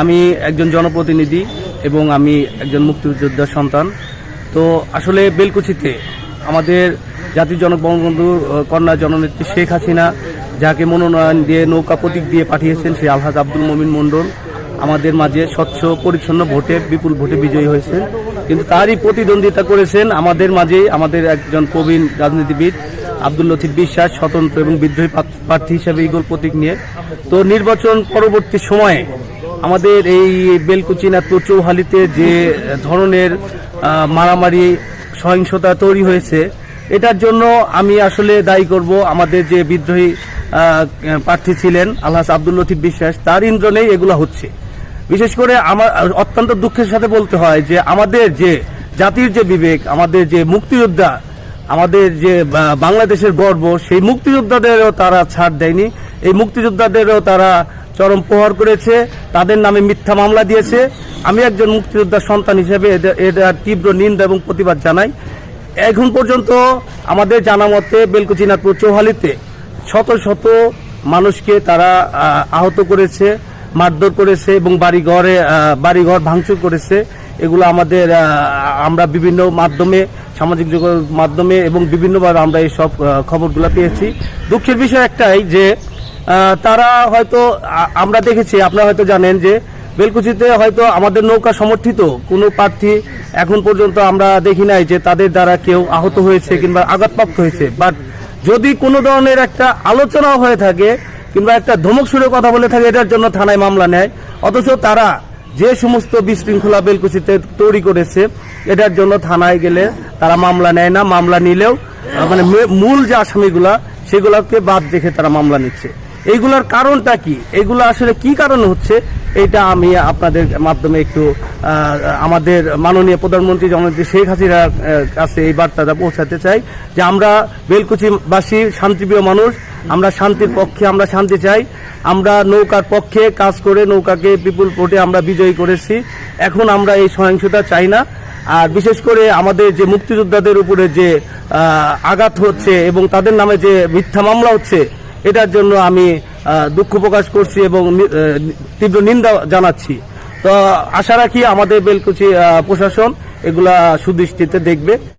আমি একজন জনপ্রতিনিধি এবং আমি একজন মুক্তিযোদ্ধার সন্তান। তো আসলে বেলকুচিতে আমাদের জাতির জনক বঙ্গবন্ধুর কন্যা জননেত্রী শেখ হাসিনা, যাকে মনোনয়ন দিয়ে নৌকা প্রতীক দিয়ে পাঠিয়েছেন সেই আলহাজ আব্দুল মমিন মণ্ডল, আমাদের মাঝে স্বচ্ছ, পরিচ্ছন্ন ভোটে বিপুল ভোটে বিজয়ী হয়েছে কিন্তু তারই প্রতিদ্বন্দ্বিতা করেছেন আমাদের মাঝেই আমাদের একজন প্রবীণ রাজনীতিবিদ আব্দুল লতিফ বিশ্বাস, স্বতন্ত্র এবং বিদ্রোহী প্রার্থী হিসেবে ইগল প্রতীক নিয়ে। তো নির্বাচন পরবর্তী সময়ে আমাদের এই বেলকুচি নাথপুর চৌহালিতে যে ধরনের মারামারি, সহিংসতা তৈরি হয়েছে, এটার জন্য আমি আসলে দায়ী করব। আমাদের যে বিদ্রোহী প্রার্থী ছিলেন আলহাস আব্দুল লতিফ বিশ্বাস, তার ইন্দ্রনেই এগুলো হচ্ছে। বিশেষ করে আমার, অত্যন্ত দুঃখের সাথে বলতে হয় যে আমাদের যে জাতির যে বিবেক, আমাদের যে মুক্তিযোদ্ধা, আমাদের যে বাংলাদেশের গর্ব, সেই মুক্তিযোদ্ধাদেরও তারা ছাড় দেয়নি। এই মুক্তিযোদ্ধাদেরও তারা চরম প্রহার করেছে, তাদের নামে মিথ্যা মামলা দিয়েছে। আমি একজন মুক্তিযোদ্ধার সন্তান হিসেবে এদের তীব্র নিন্দা এবং প্রতিবাদ জানাই। এখন পর্যন্ত আমাদের জানা মতে বেলকুচিনাথপুর চৌহালিতে শত শত মানুষকে তারা আহত করেছে, মারধর করেছে এবং বাড়িঘরে বাড়িঘর ভাঙচুর করেছে। এগুলো আমাদের আমরা বিভিন্ন মাধ্যমে, সামাজিক যোগাযোগ মাধ্যমে এবং বিভিন্নভাবে আমরা এই সব খবরগুলো পেয়েছি। দুঃখের বিষয় একটাই যে তারা হয়তো আমরা দেখেছি, আপনারা হয়তো জানেন যে বেলকুচিতে হয়তো আমাদের নৌকা সমর্থিত কোনো প্রার্থী এখন পর্যন্ত আমরা দেখি নাই যে তাদের দ্বারা কেউ আহত হয়েছে কিংবা আঘাতপ্রাপ্ত হয়েছে। বাট যদি কোনো ধরনের একটা আলোচনা হয়ে থাকে কিংবা একটা ধমক সুরে কথা বলে থাকে, এটার জন্য থানায় মামলা নেয়। অথচ তারা যে সমস্ত বিশৃঙ্খলা বেলকুচিতে তৈরি করেছে, এটার জন্য থানায় গেলে তারা মামলা নেয় না। মামলা নিলেও মানে মূল যে আসামিগুলা, সেগুলোকে বাদ দেখে তারা মামলা নিচ্ছে। এইগুলার কারণটা কি? এগুলো আসলে কি কারণে হচ্ছে? এটা আমি আপনাদের মাধ্যমে একটু আমাদের মাননীয় প্রধানমন্ত্রী জননেত্রী শেখ হাসিনার কাছে এই বার্তাটা পৌঁছাতে চাই যে আমরা বেলকুচিবাসী শান্তিপ্রিয় মানুষ, আমরা শান্তির পক্ষে, আমরা শান্তি চাই। আমরা নৌকার পক্ষে কাজ করে নৌকাকে বিপুল ভোটে আমরা বিজয়ী করেছি। এখন আমরা এই সহিংসতা চাই না। আর বিশেষ করে আমাদের যে মুক্তিযোদ্ধাদের উপরে যে আঘাত হচ্ছে এবং তাদের নামে যে মিথ্যা মামলা হচ্ছে এটার জন্য আমি দুঃখ প্রকাশ করছি এবং তীব্র নিন্দা জানাচ্ছি। তো আশা রাখি আমাদের বেলকুচি প্রশাসন এগুলা সুদৃষ্টিতে দেখবে।